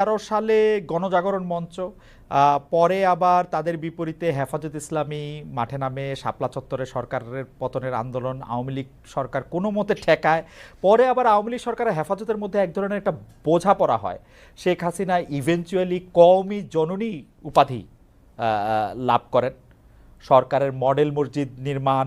তেরো সালে গণজাগরণ মঞ্চ পরে আবার তাদের বিপরীতে হেফাজত ইসলামী মাঠে নামে শাপলা চত্বরে সরকারের পতনের আন্দোলন, আওয়ামী লীগ সরকার কোনো মতে ঠেকায়। পরে আবার আওয়ামী লীগ সরকারের হেফাজতের মধ্যে এক ধরনের একটা বোঝা পড়া হয়। শেখ হাসিনা ইভেনচুয়ালি কওমি জননী উপাধি লাভ করেন। সরকারের মডেল মসজিদ নির্মাণ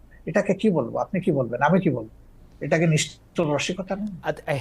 এটাকে কি বলব? আপনি কি বলবেন? আমি কি বলব? এটাকে নিষ্ঠুর রসিকতা না? আ-